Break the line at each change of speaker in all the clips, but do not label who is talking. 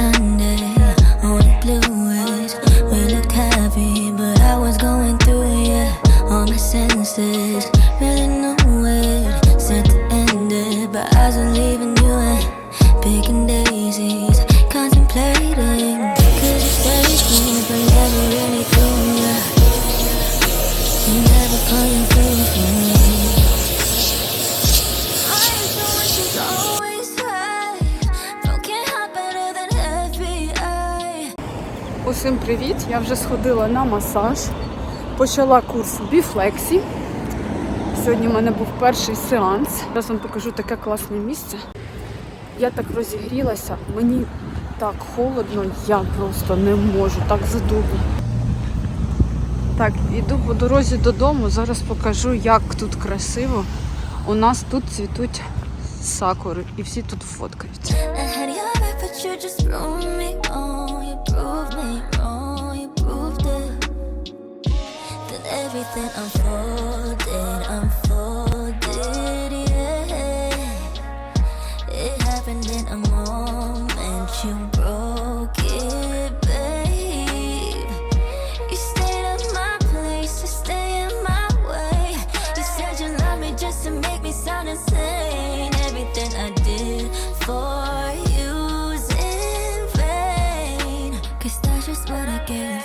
Sunday. We looked happy, but I was going through it. All my senses really know it. Said to end it, but I was leaving you and picking daisies, contemplating. Could you me, but never really. Yeah, you never through for me.
Усім привіт! Я вже сходила на масаж, почала курс біфлексі. Сьогодні в мене був перший сеанс. Зараз вам покажу таке класне місце. Я так розігрілася, мені так холодно, я просто не можу, так задумно. Так, іду по дорозі додому. Зараз покажу, як тут красиво. У нас тут цвітуть сакури і всі тут.
You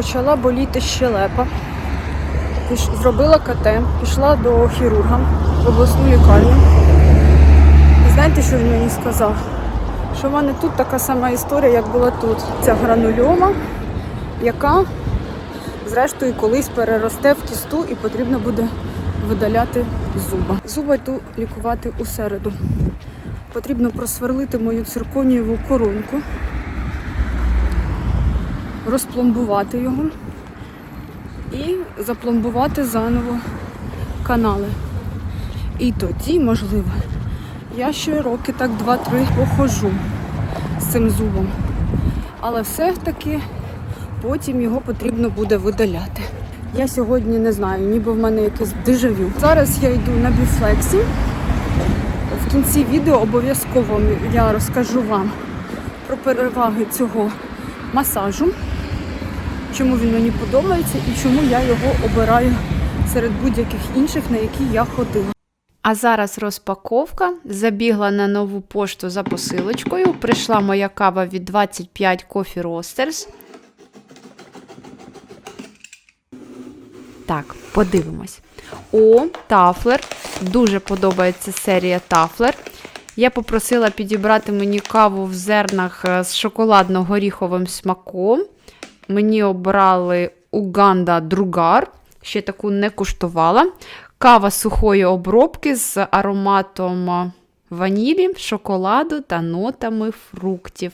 почала боліти щелепа. Зробила КТ, пішла до хірурга в обласну лікарню. І знаєте, що він мені сказав? Що в мене тут така сама історія, як була тут. Ця гранульома, яка, зрештою, колись переросте в кісту і потрібно буде видаляти зуба. Зуба йду лікувати у середу. Потрібно просверлити мою цирконієву коронку розпломбувати його і запломбувати заново канали. І тоді, можливо, я ще роки так 2-3 похожу з цим зубом. Але все-таки потім його потрібно буде видаляти. Я сьогодні не знаю, ніби в мене якесь дежавю. Зараз я йду на біфлексі. В кінці відео обов'язково я розкажу вам про переваги цього масажу, чому він мені подобається і чому я його обираю серед будь-яких інших, на які я ходила.
А зараз розпаковка. Забігла на нову пошту за посилочкою. Прийшла моя кава від 25 Coffee Roasters. Так, подивимось. О, Тафлер. Дуже подобається серія Тафлер. Я попросила підібрати мені каву в зернах е, з шоколадно-горіховим смаком. Мені обрали Уганда Другар. Ще таку не куштувала. Кава сухої обробки з ароматом ванілі, шоколаду та нотами фруктів.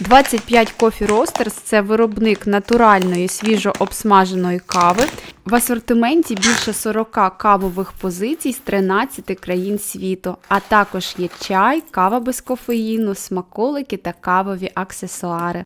25 Coffee Roasters – це виробник натуральної свіжо обсмаженої кави. В асортименті більше 40 кавових позицій з 13 країн світу, а також є чай, кава без кофеїну, смаколики та кавові аксесуари.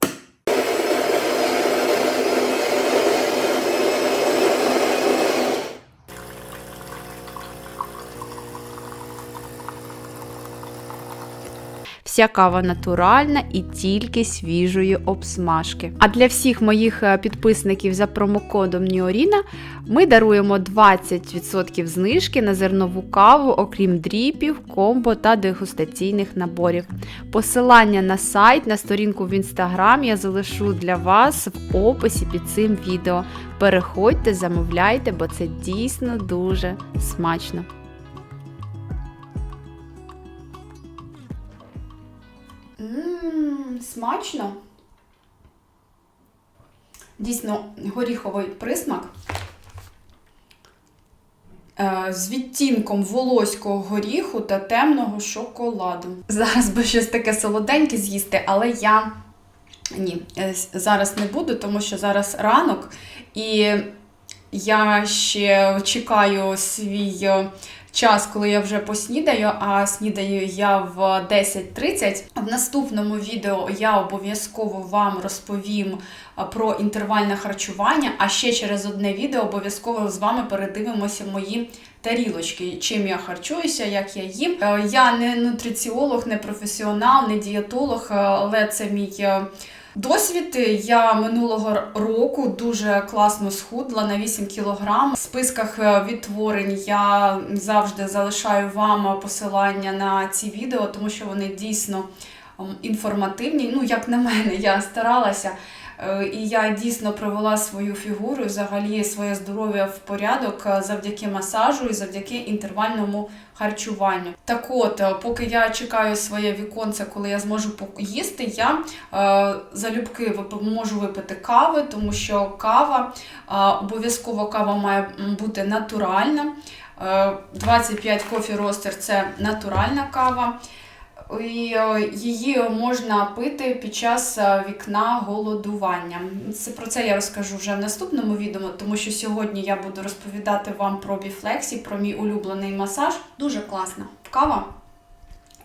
Вся кава натуральна і тільки свіжої обсмажки. А для всіх моїх е, підписників за промокодом Ніоріна ми даруємо 20% знижки на зернову каву, окрім дріпів, комбо та дегустаційних наборів. Посилання на сайт, на сторінку в інстаграм я залишу для вас в описі під цим відео. Переходьте, замовляйте, бо це дійсно дуже смачно. Смачно. Дійсно, горіховий присмак. Е, З відтінком волоського горіху та темного шоколаду. Зараз би щось таке солоденьке з'їсти, але я ні, е, зараз не буду, тому що зараз ранок, і я ще чекаю свій е, час, коли я вже поснідаю, а снідаю я в 10.30. В наступному відео я обов'язково вам розповім про інтервальне харчування, а ще через одне відео обов'язково з вами передивимося мої тарілочки, чим я харчуюся, як я їм. Е, Я не нутриціолог, не професіонал, не дієтолог, е, але це мій. Е, Досвід я минулого року дуже класно схудла на 8 кілограм. В списках е, відтворень я завжди залишаю вам посилання на ці відео, тому що вони дійсно інформативні. Ну, як на мене, я старалася. Е, І я дійсно привела свою фігуру, взагалі своє здоров'я в порядок е, завдяки масажу і завдяки інтервальному харчуванню. Так от, е, поки я чекаю своє віконце, коли я зможу поїсти, я залюбки можу випити кави, тому що кава, обов'язково кава має бути натуральна. Е, 25 кофі ростер це натуральна кава. І е, її можна пити під час е, вікна голодування. Це про це я розкажу вже в наступному відео, тому що сьогодні я буду розповідати вам про біфлексі, про мій улюблений масаж. Дуже класна кава.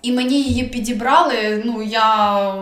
І мені її підібрали. Ну я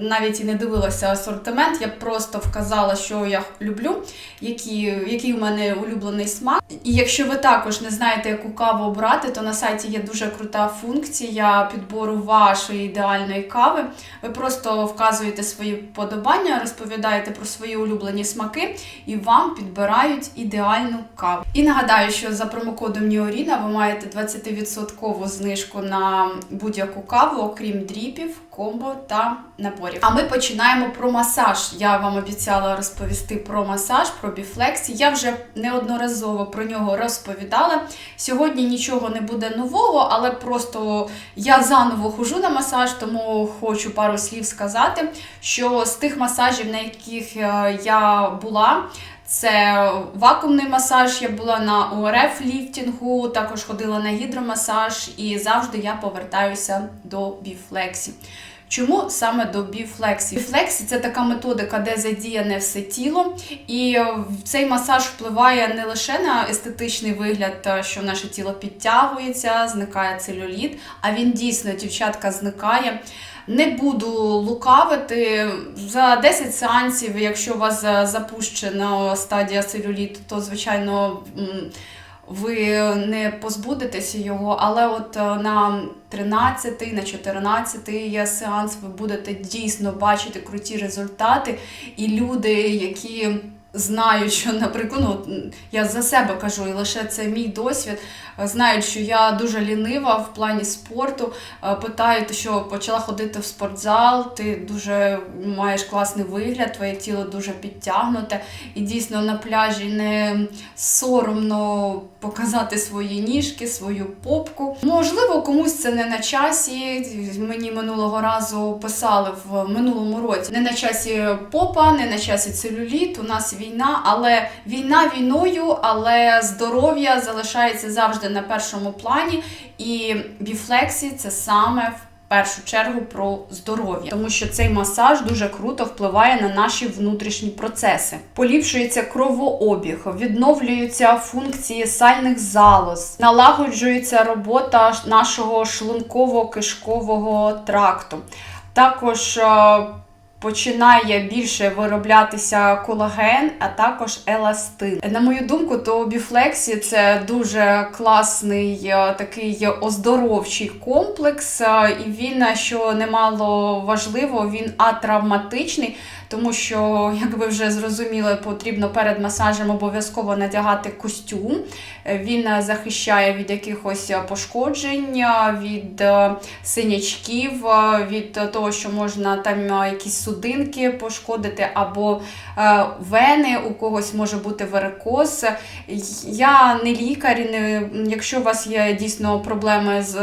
навіть і не дивилася асортимент. Я просто вказала, що я люблю, які, який у мене улюблений смак. І якщо ви також не знаєте, яку каву обрати, то на сайті є дуже крута функція підбору вашої ідеальної кави. Ви просто вказуєте свої подобання, розповідаєте про свої улюблені смаки, і вам підбирають ідеальну каву. І нагадаю, що за промокодом Ніоріна ви маєте 20% знижку на будь-яку каву, окрім дріпів, комбо та наборів. А ми починаємо про масаж. Я вам обіцяла розповісти про масаж, про біфлексі. Я вже неодноразово про нього розповідала. Сьогодні нічого не буде нового, але просто я заново хожу на масаж, тому хочу пару слів сказати, що з тих масажів, на яких е, я була. Це вакуумний масаж, я була на ОРФ ліфтінгу, також ходила на гідромасаж і завжди я повертаюся до біфлексі. Чому саме до біфлексі? Біфлексі це така методика, де задіяне все тіло, і цей масаж впливає не лише на естетичний вигляд, е, що наше тіло підтягується, зникає целюліт, а він дійсно, дівчатка, зникає. Не буду лукавити. За 10 сеансів, якщо у вас запущена стадія целюліту, то звичайно. Ви не позбудетеся його, але от е, на 13, на 14 є сеанс, ви будете дійсно бачити круті результати. І люди, які знають, що, наприклад, ну, я за себе кажу, і лише це мій досвід, е, знають, що я дуже лінива в плані спорту. Е, Питають, що почала ходити в спортзал, ти дуже маєш класний вигляд, твоє тіло дуже підтягнуте. І дійсно на пляжі не соромно показати свої ніжки, свою попку. Можливо, комусь це не на часі. Мені минулого разу писали в минулому році. Не на часі попа, не на часі целюліт. У нас війна, але війна війною, але здоров'я залишається завжди на першому плані. І біфлексі це саме в першу чергу про здоров'я, тому що цей масаж дуже круто впливає на наші внутрішні процеси. Поліпшується кровообіг, відновлюються функції сальних залоз, налагоджується робота нашого шлунково-кишкового тракту. Також е, починає більше вироблятися колаген, а також еластин. На мою думку, то біфлексі це дуже класний е, такий оздоровчий комплекс, е, і він, е, що немало важливо, він атравматичний. Тому що, як ви вже зрозуміли, потрібно перед масажем обов'язково надягати костюм. Він захищає від якихось пошкоджень, від е, синячків, е, від того, що можна там е, якісь судинки пошкодити, або вени, у когось може бути варикоз. Я не лікар, не, якщо у вас є дійсно проблеми з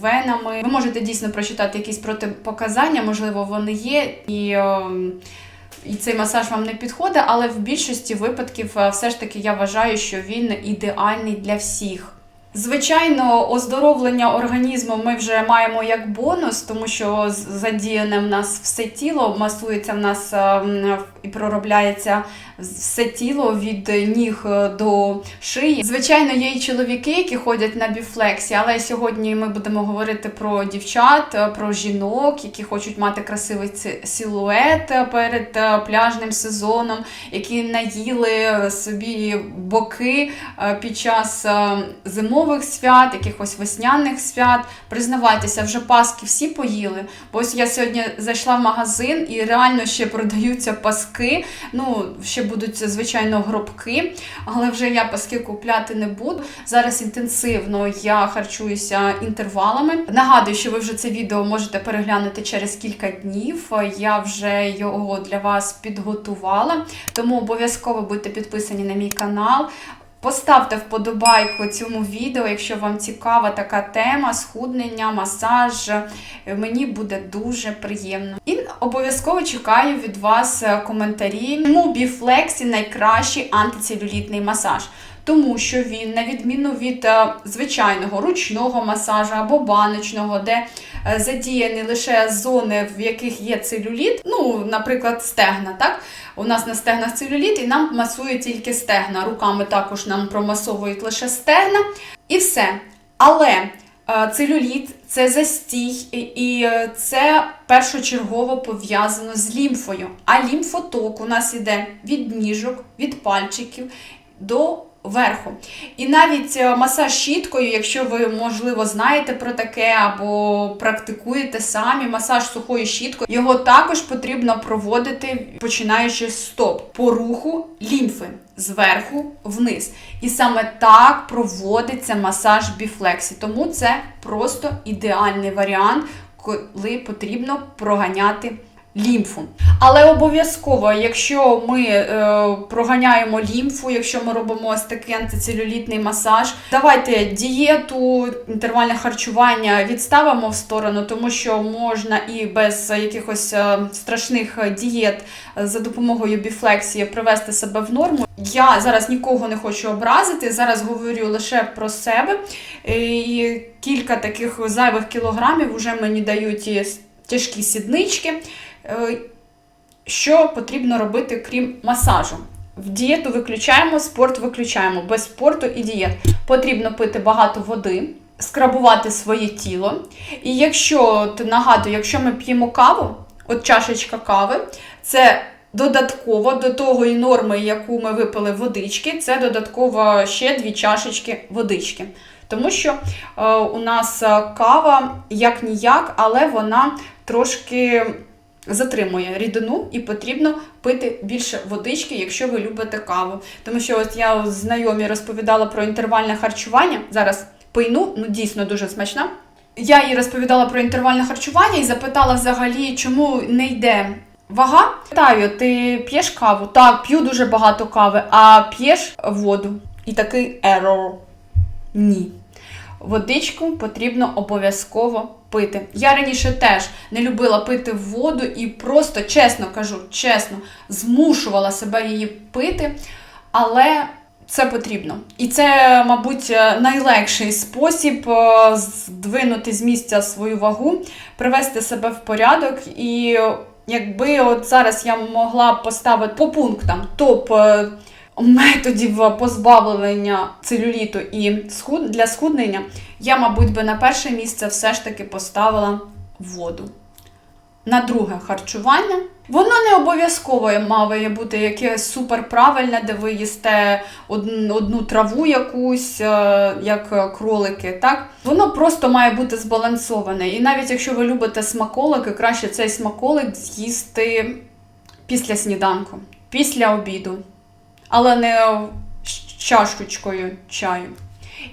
венами, ви можете дійсно прочитати якісь протипоказання, можливо, вони є. І, е, і цей масаж вам не підходить, але в більшості випадків е, все ж таки я вважаю, що він ідеальний для всіх. Звичайно, оздоровлення організму ми вже маємо як бонус, тому що задіяне в нас все тіло, масується в нас е, і проробляється все тіло від ніг е, до шиї. Звичайно, є і чоловіки, які ходять на біфлексі, але сьогодні ми будемо говорити про дівчат, е, про жінок, які хочуть мати красивий силует е, перед пляжним сезоном, які наїли собі боки під час зимових свят, якихось весняних свят. Признавайтеся, вже паски всі поїли. Бо ось я сьогодні зайшла в магазин і реально ще продаються паски. Ну, ще будуть, звичайно, гробки, але вже я паски купляти не буду. Зараз інтенсивно я харчуюся інтервалами. Нагадую, що ви вже це відео можете переглянути через кілька днів. Я вже його для вас підготувала, тому обов'язково будьте підписані на мій канал. Поставте вподобайку цьому відео, якщо вам цікава така тема, схуднення, масаж. Мені буде дуже приємно. І обов'язково чекаю від вас е, коментарі. Чому біфлексі найкращий антицелюлітний масаж? Тому що він, на відміну від е, звичайного ручного масажу або баночного, де е, задіяні лише зони, в яких є целюліт, ну, наприклад, стегна, так? У нас на стегнах целюліт, і нам масують тільки стегна. Руками також нам промасовують лише стегна, і все. Але е, целюліт це застій, і- це першочергово пов'язано з лімфою. А лімфоток у нас іде від ніжок, від пальчиків до верху. І навіть е, масаж щіткою, якщо ви, можливо, знаєте про таке або практикуєте самі масаж сухою щіткою, його також потрібно проводити, починаючи з стоп, по руху лімфи зверху вниз. І саме так проводиться масаж біфлексі. Тому це просто ідеальний варіант, коли потрібно проганяти лімфу. Але обов'язково, якщо ми е, проганяємо лімфу, якщо ми робимо ось такий антицелюлітний масаж, давайте дієту, інтервальне харчування відставимо в сторону, тому що можна і без якихось е, страшних дієт е, за допомогою біфлексії привести себе в норму. Я зараз нікого не хочу образити, зараз говорю лише про себе. Е, І кілька таких зайвих кілограмів вже мені дають тяжкі сіднички. Е, Що потрібно робити, крім масажу? В дієту виключаємо, спорт виключаємо. Без спорту і дієт. Потрібно пити багато води, скрабувати своє тіло. І якщо, нагадую, якщо ми п'ємо каву, от чашечка кави, це додатково до того і норми, яку ми випили водички, це додатково ще дві чашечки водички. Тому що е, у нас е, кава як ніяк, але вона трошки затримує рідину і потрібно пити більше водички, якщо ви любите каву. Тому що от я знайомі розповідала про інтервальне харчування. Зараз пийну, ну дійсно дуже смачна. Я їй розповідала про інтервальне харчування і запитала взагалі, чому не йде вага. Питаю, ти п'єш каву? Так, п'ю дуже багато кави, а п'єш воду. І такий error. Ні. Водичку потрібно обов'язково пити. Я раніше теж не любила пити воду і просто, чесно кажу, чесно, змушувала себе її пити. Але Це потрібно. І це, мабуть, найлегший спосіб е, здвинути з місця свою вагу, привести себе в порядок. І якби от зараз я могла поставити по пунктам топ е, методів позбавлення целюліту і схуд... для схуднення, я, мабуть, би на перше місце все ж таки поставила воду. На друге харчування. Воно не обов'язково має бути якесь суперправильне, де ви їсте одну, траву якусь, е, як кролики. Так? Воно просто має бути збалансоване. І навіть якщо ви любите смаколики, краще цей смаколик з'їсти після сніданку, після обіду, але не чашечкою чаю.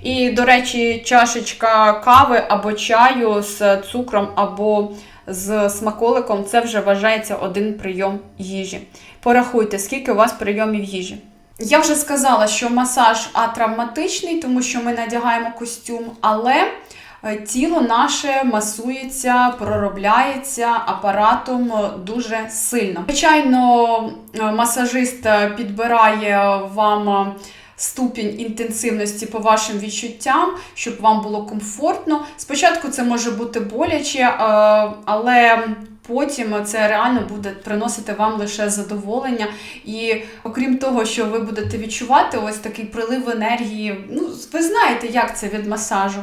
І, до речі, чашечка кави або чаю з цукром або з смаколиком це вже вважається один прийом їжі. Порахуйте, скільки у вас прийомів їжі. Я вже сказала, що масаж атравматичний, тому що ми надягаємо костюм, але тіло наше масується, проробляється апаратом е, дуже сильно. Звичайно, е, масажист е, підбирає вам. е, Ступінь інтенсивності по вашим відчуттям, щоб вам було комфортно. Спочатку це може бути боляче, е, але потім це реально буде приносити вам лише задоволення. І окрім того, що ви будете відчувати ось такий прилив енергії, ну ви знаєте, як це від масажу.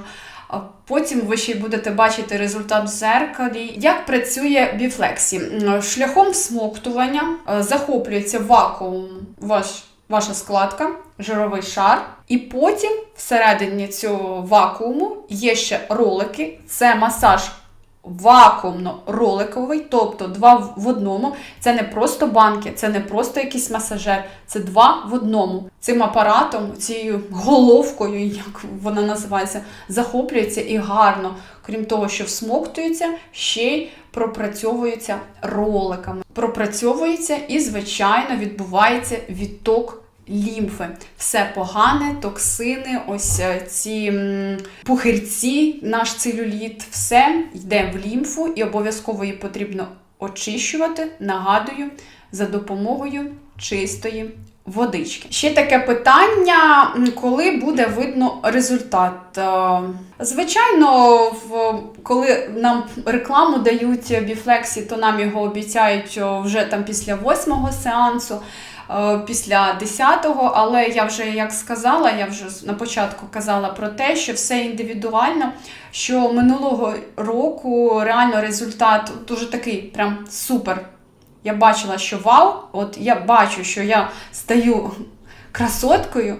А Потім ви ще й будете бачити результат в зеркалі. Як працює біфлексі? Шляхом всмоктування е, захоплюється вакуум ваш, ваша складка, жировий шар, і потім всередині цього вакууму є ще ролики. Це масаж вакуумно-роликовий, тобто два в- одному. Це не просто банки, це не просто якийсь масажер, це два в одному. Цим апаратом, цією головкою, як вона називається, захоплюється і гарно. Крім того, що всмоктується, ще й пропрацьовується роликами. Пропрацьовується і, звичайно, відбувається відток лімфи. Все погане, токсини, ось е, ці пухирці, наш целюліт, все йде в лімфу і обов'язково її потрібно очищувати, нагадую, за допомогою чистої водички. Ще таке питання, коли буде видно результат. Е, Звичайно, коли нам рекламу дають біфлексі, то нам його обіцяють вже там після восьмого сеансу е, після 10-го, але я вже як сказала, я вже на початку казала про те, що все індивідуально, що минулого року реально результат дуже такий прям супер. Я бачила, що вау, от я бачу, що я стаю красоткою.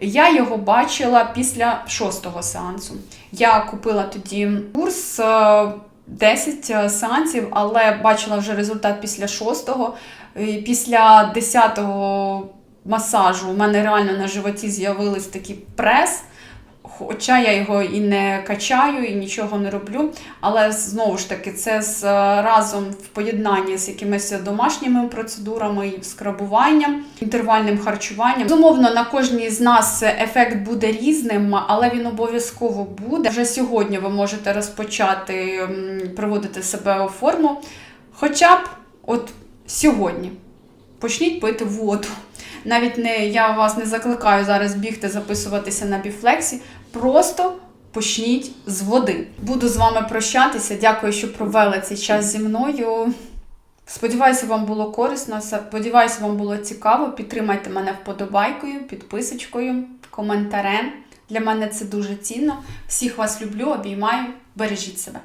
Я його бачила після шостого сеансу. Я купила тоді курс е, 10 сеансів, але бачила вже результат після шостого. І Після 10-го масажу у мене реально на животі з'явились такий прес. Хоча я його і не качаю, і нічого не роблю. Але знову ж таки, це з, разом в поєднанні з якимись домашніми процедурами, і скрабуванням, інтервальним харчуванням. Безумовно, на кожній з нас ефект буде різним, але він обов'язково буде. Вже сьогодні ви можете розпочати м, приводити себе у форму. Хоча б от сьогодні почніть пити воду. Навіть не я вас не закликаю зараз бігти записуватися на біфлексі. Просто почніть з води. Буду з вами прощатися. Дякую, що провели цей час зі мною. Сподіваюся, вам було корисно. Сподіваюся, вам було цікаво. Підтримайте мене вподобайкою, підписочкою, коментарем. Для мене це дуже цінно. Всіх вас люблю, обіймаю. Бережіть себе.